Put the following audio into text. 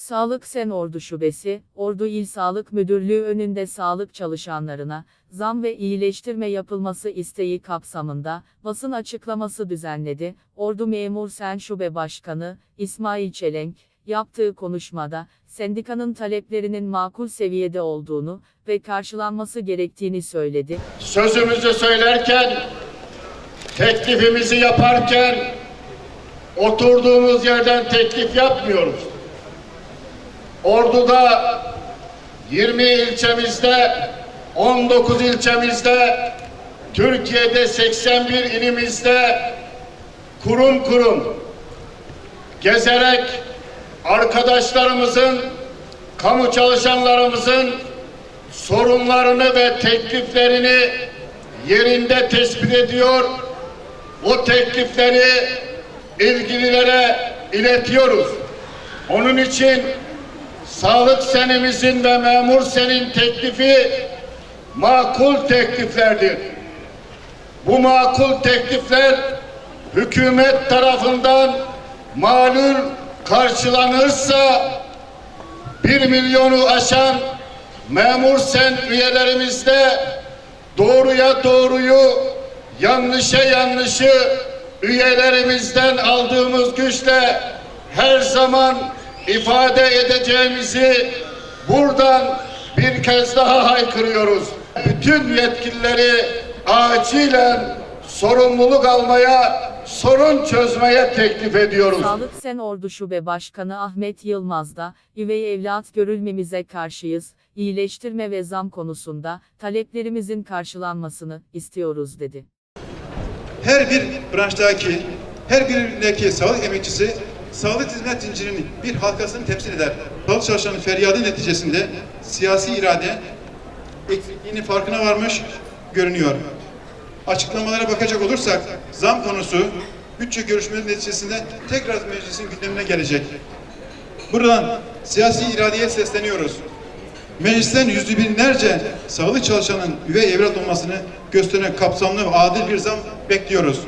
Sağlık Sen Ordu Şubesi, Ordu İl Sağlık Müdürlüğü önünde sağlık çalışanlarına zam ve iyileştirme yapılması isteği kapsamında basın açıklaması düzenledi. Ordu Memur Sen Şube Başkanı İsmail Çelenk yaptığı konuşmada sendikanın taleplerinin makul seviyede olduğunu ve karşılanması gerektiğini söyledi. sözümüzü söylerken, teklifimizi yaparken oturduğumuz yerden teklif yapmıyoruz. Ordu'da 20 ilçemizde, 19 ilçemizde, Türkiye'de 81 ilimizde kurum kurum gezerek arkadaşlarımızın, kamu çalışanlarımızın sorunlarını ve tekliflerini yerinde tespit ediyor. O teklifleri ilgililere iletiyoruz. Onun için sağlık senemizin ve memur senin teklifi makul tekliflerdir. Bu makul teklifler hükümet tarafından malul karşılanırsa bir milyonu aşan memur sen üyelerimizde doğruya doğruyu yanlışa yanlışı üyelerimizden aldığımız güçle her zaman ifade edeceğimizi buradan bir kez daha haykırıyoruz. Bütün yetkilileri acilen sorumluluk almaya, sorun çözmeye teklif ediyoruz. Sağlık Sen Ordu Şube Başkanı Ahmet Yılmaz da, üvey evlat görülmemize karşıyız, iyileştirme ve zam konusunda taleplerimizin karşılanmasını istiyoruz dedi. her bir branştaki, her birindeki sağlık emekçisi sağlık hizmet zincirinin bir halkasını temsil eder. Sağlık çalışanının feryadı neticesinde siyasi irade eksikliğinin farkına varmış görünüyor. Açıklamalara bakacak olursak zam konusu bütçe görüşmeleri neticesinde tekrar meclisin gündemine gelecek. Buradan siyasi iradeye sesleniyoruz. Meclisten yüzü binlerce sağlık çalışanın üvey evlat olmasını gösteren kapsamlı ve adil bir zam bekliyoruz.